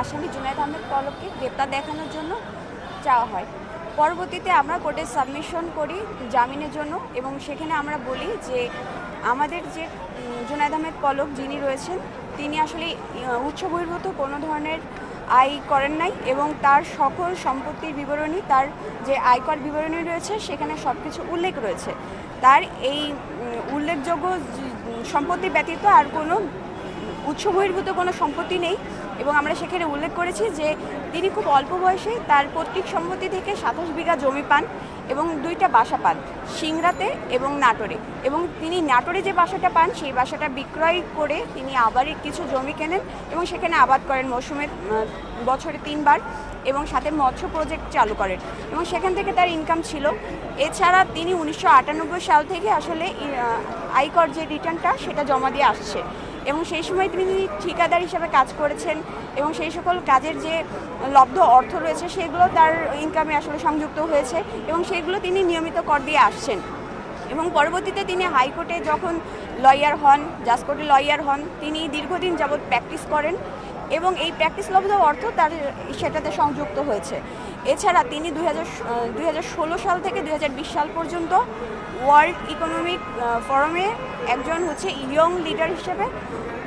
আসামি জুনায়দ আহমেদ পলককে গ্রেপ্তার দেখানোর জন্য চাওয়া হয়। পরবর্তীতে আমরা কোর্টে সাবমিশন করি জামিনের জন্য এবং সেখানে আমরা বলি যে আমাদের যে জুনায়দ আহমেদ পলক যিনি রয়েছেন তিনি আসলে আহ, উচ্চ বহির্ভূত কোনো ধরনের আয় করেন নাই এবং তার সকল সম্পত্তির বিবরণী তার যে আয়কর বিবরণী রয়েছে সেখানে সব কিছু উল্লেখ রয়েছে। তার এই উল্লেখযোগ্য সম্পত্তি ব্যতীত আর কোনো উৎস বহির্ভূত কোনো সম্পত্তি নেই এবং আমরা সেখানে উল্লেখ করেছি যে তিনি খুব অল্প বয়সে তার পৈতৃক সম্পত্তি থেকে সাতাশ বিঘা জমি পান এবং দুইটা বাসা পান সিংরাতে এবং নাটোরে। এবং তিনি নাটোরে যে বাসাটা পান সেই বাসাটা বিক্রয় করে তিনি আবার কিছু জমি কেনেন এবং সেখানে আবাদ করেন মৌসুমে আহ, বছরে তিনবার এবং সাথে মৎস্য প্রজেক্ট চালু করেন এবং সেখান থেকে তার ইনকাম ছিল। এছাড়া তিনি উনিশশো আটানব্বই সাল থেকে আসলে আয়কর যে রিটার্নটা সেটা জমা দিয়ে আসছে। এবং সেই সময় তিনি ঠিকাদার হিসাবে কাজ করেছেন এবং সেই সকল কাজের যে লব্ধ অর্থ রয়েছে, সেগুলো তার ইনকামে আসলে সংযুক্ত হয়েছে এবং সেগুলো তিনি নিয়মিত কর দিয়ে আসছেন। এবং পরবর্তীতে তিনি হাইকোর্টে যখন লয়ার হন জাজ কোর্টে লয়ার হন, তিনি দীর্ঘদিন যাবৎ প্র্যাকটিস করেন এবং এই প্র্যাকটিস লব্ধ অর্থ তার সেটাতে সংযুক্ত হয়েছে। এছাড়া তিনি দুই সাল থেকে দুই হাজার বিশ সাল পর্যন্ত ওয়ার্ল্ড ইকোনমিক ফোরামে একজন হচ্ছে ইয়ং লিডার হিসেবে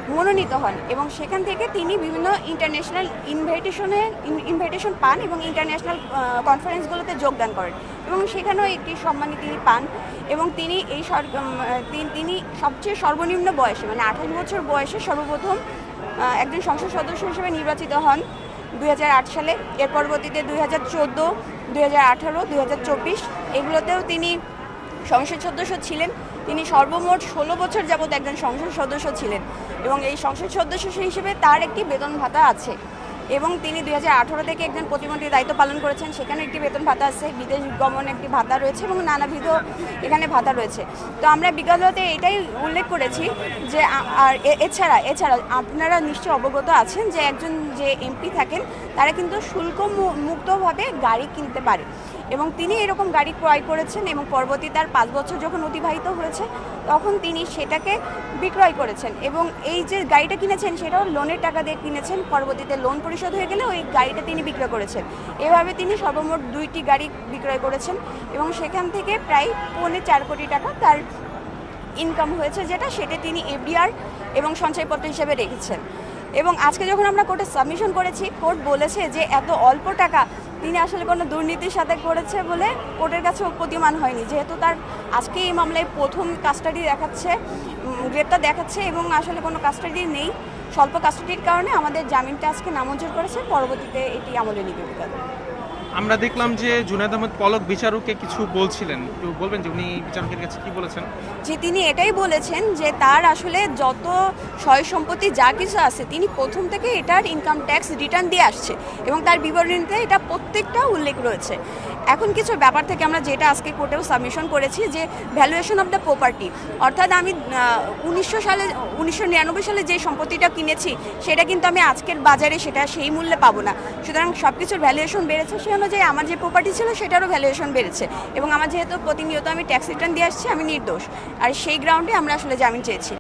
মনোনীত হন এবং সেখান থেকে তিনি বিভিন্ন ইন্টারন্যাশনাল ইনভাইটেশনে ইনভাইটেশন পান এবং ইন্টারন্যাশনাল কনফারেন্সগুলোতে যোগদান করেন এবং সেখানেও একটি সম্মানী তিনি পান এবং তিনি এই তিন- সবচেয়ে সর্বনিম্ন বয়সে মানে আঠাশ বছর বয়সে সর্বপ্রথম একজন সংসদ সদস্য হিসেবে নির্বাচিত হন দুই হাজার আট সালে। এর পরবর্তীতে দুই হাজার চোদ্দ, দুই হাজার আঠারো হাজার চব্বিশ, এগুলোতেও তিনি সংসদ সদস্য ছিলেন। তিনি সর্বমোট ষোলো বছর যাবৎ একজন সংসদ সদস্য ছিলেন এবং এই সংসদ সদস্য হিসেবে তার একটি বেতন ভাতা আছে। এবং তিনি দুই হাজার আঠেরো থেকে একজন প্রতিমন্ত্রীর দায়িত্ব পালন করেছেন। সেখানে একটি বেতন ভাতা আছে, বিদেশ গমন একটি ভাতা রয়েছে এবং নানাবিধ এখানে ভাতা রয়েছে। তো আমরা বিগততে এটাই উল্লেখ করেছি যে আর এছাড়া এছাড়া আপনারা নিশ্চয়ই অবগত আছেন যে একজন যে এমপি থাকেন, তারা কিন্তু শুল্ক মুক্তভাবে গাড়ি কিনতে পারে। এবং তিনি এরকম গাড়ি ক্রয় করেছেন এবং পরবর্তী তার পাঁচ বছর যখন অতিবাহিত হয়েছে, তখন তিনি সেটাকে বিক্রয় করেছেন। এবং এই যে গাড়িটা কিনেছেন, সেটাও লোনের টাকা দিয়ে কিনেছেন। পরবর্তীতে লোন পরিশোধ হয়ে গেলে ওই গাড়িটা তিনি বিক্রয় করেছেন। এভাবে তিনি সর্বমোট দুইটি গাড়ি বিক্রয় করেছেন এবং সেখান থেকে প্রায় পৌনে চার কোটি টাকা তার ইনকাম হয়েছে যেটা সেটা তিনি এফডিআর এবং সঞ্চয়পত্র হিসেবে রেখেছেন। এবং আজকে যখন আমরা কোর্টে সাবমিশন করেছি, কোর্ট বলেছে যে এত অল্প টাকা তিনি আসলে কোনো দুর্নীতির সাথে করেছে বলে কোর্টের কাছে প্রতিমান হয়নি। যেহেতু তার আজকে এই মামলায় প্রথম কাস্টাডি দেখাচ্ছে গ্রেপ্তার দেখাচ্ছে এবং আসলে কোনো কাস্টাডি নেই। স্বল্প কাস্টাডির কারণে আমাদের জামিনটা আজকে নামঞ্জুর করেছে পরবর্তীতে এটি আমলে নিবে আমরা দেখলাম যে জুনায়দ আহমেদ পলক বিচারককে কিছু বলছিলেন। একটু বলবেন যে উনি বিচারকের কাছে কি বলেছেন? যে তিনি এটাই বলেছেন যে তার আসলে যত সয় সম্পত্তি যা কিছু আছে তিনি প্রথম থেকে এটার ইনকাম ট্যাক্স রিটার্ন দিয়ে আসছে এবং তার বিবরণীতে এটা প্রত্যেকটা উল্লেখ রয়েছে। এখন কিছু ব্যাপার থেকে আমরা যেটা আজকে কোর্টেও সাবমিশন করেছি যে ভ্যালুয়েশন অফ দ্য প্রপার্টি অর্থাৎ আমি উনিশশো সালে, উনিশশো নিরানব্বই সালে যে সম্পত্তিটা কিনেছি, সেটা কিন্তু আমি আজকের বাজারে সেটা সেই মূল্যে পাবো না। সুতরাং সব কিছুর ভ্যালুয়েশন বেড়েছে, সেই অনুযায়ী আমার যে প্রপার্টি ছিল সেটারও ভ্যালুয়েশন বেড়েছে। এবং আমার যেহেতু প্রতিনিয়ত আমি ট্যাক্স রিটার্ন দিয়ে আসছি, আমি নির্দোষ। আর সেই গ্রাউন্ডে আমরা আসলে জামিন চেয়েছি।